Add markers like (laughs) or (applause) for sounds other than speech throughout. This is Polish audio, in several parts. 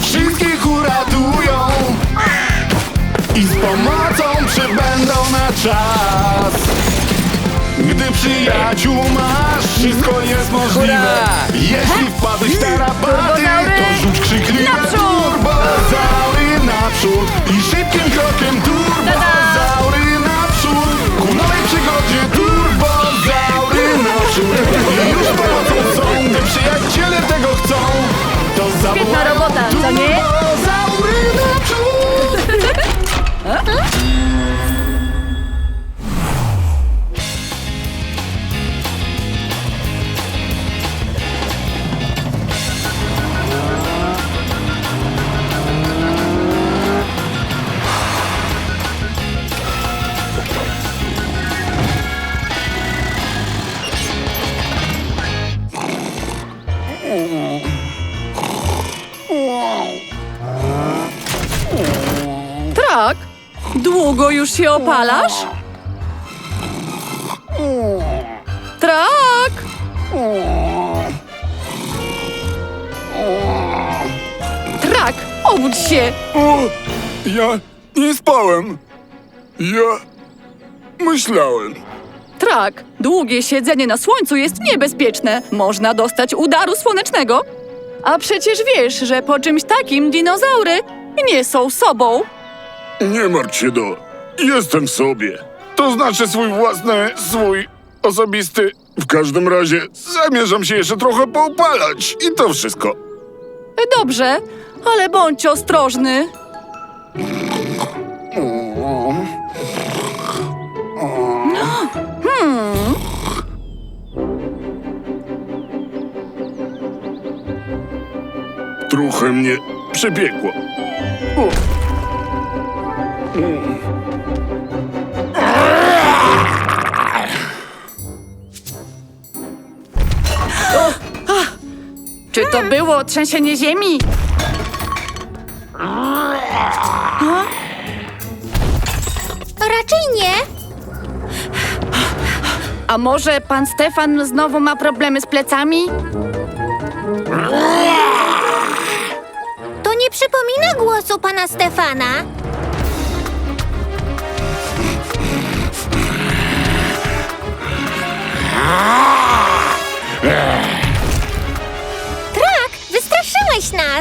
Wszystkich uratują I z pomocą przybędą na czas. Gdy przyjaciół masz, wszystko jest możliwe. Jeśli wpadłeś tam długo już się opalasz? Trak! Trak, obudź się! O, ja nie spałem. Ja myślałem. Trak, długie siedzenie na słońcu jest niebezpieczne. Można dostać udaru słonecznego. A przecież wiesz, że po czymś takim dinozaury nie są sobą. Nie martw się, Do. Jestem sobie. To znaczy swój własny, swój osobisty. W każdym razie zamierzam się jeszcze trochę poopalać i to wszystko. Dobrze, ale bądź ostrożny. Trochę mnie przebiegło. O. Czy to było trzęsienie ziemi? Raczej nie. A może pan Stefan znowu ma problemy z plecami? To nie przypomina głosu pana Stefana.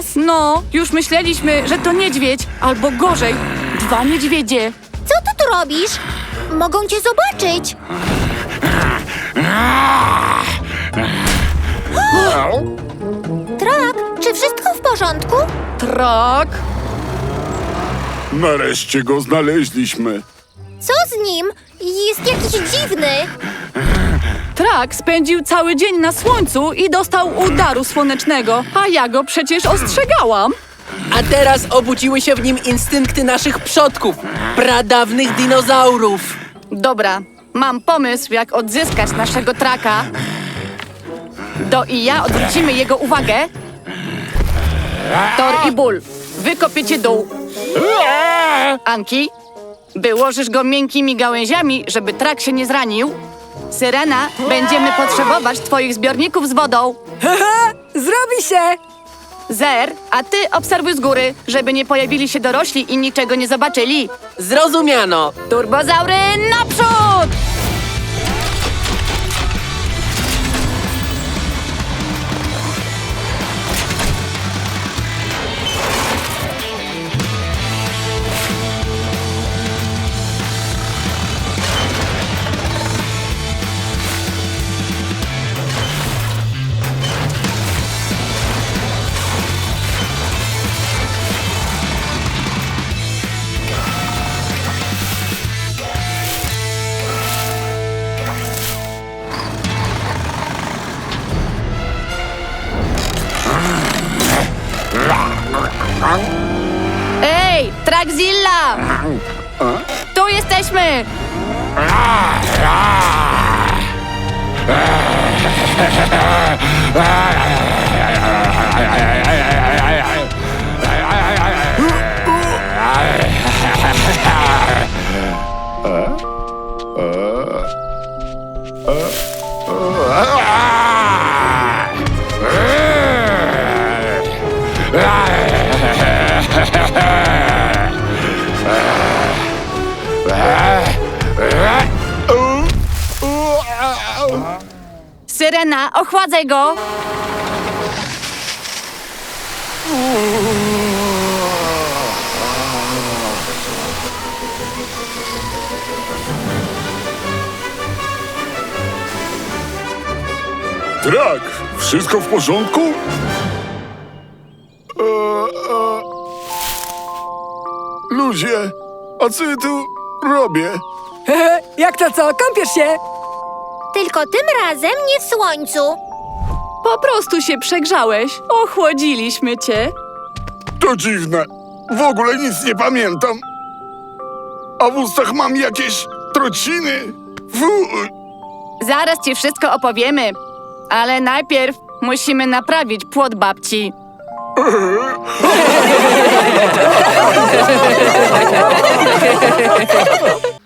Nas. No, już myśleliśmy, że to niedźwiedź, albo gorzej, dwa niedźwiedzie. Co ty tu robisz? Mogą cię zobaczyć. Trak, czy wszystko w porządku? Trak, Nareszcie go znaleźliśmy. Co z nim? Jest jakiś dziwny. Trak spędził cały dzień na słońcu i dostał udaru słonecznego, a ja go przecież ostrzegałam. A teraz obudziły się w nim instynkty naszych przodków, pradawnych dinozaurów. Dobra, mam pomysł, jak odzyskać naszego traka. Do i ja odwrócimy jego uwagę. Tor i ból, wykopiecie dół. Anki, wyłożysz go miękkimi gałęziami, żeby trak się nie zranił. Syrena, będziemy potrzebować twoich zbiorników z wodą. Zrobi się! Zer, a ty obserwuj z góry, żeby nie pojawili się dorośli i niczego nie zobaczyli. Zrozumiano. Turbozaury naprzód! Traxilla! Tu jesteśmy! Uh. Syrena, ochładzaj go! Trak, wszystko w porządku? E, e... Ludzie, a co ja tu robię? (laughs) Jak to co, kąpiesz się? Tylko tym razem nie w słońcu. Po prostu się przegrzałeś. Ochłodziliśmy cię. To dziwne. W ogóle nic nie pamiętam. A w ustach mam jakieś trociny? Fuj. Zaraz ci wszystko opowiemy, ale najpierw musimy naprawić płot babci. (laughs) (laughs)